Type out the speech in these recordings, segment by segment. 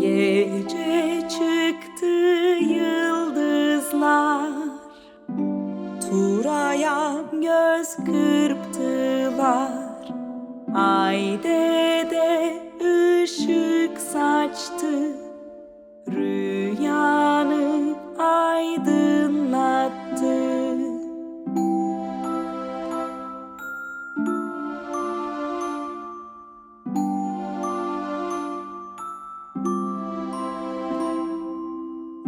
Gece çıktı yıldızlar. Turaya göz kırptılar. Ay de ışık saçtı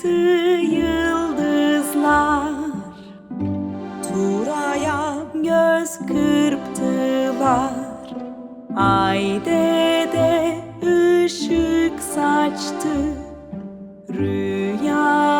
çıktı yıldızlar. Turaya göz kırptılar. Ay de ışık saçtı. Rüyanı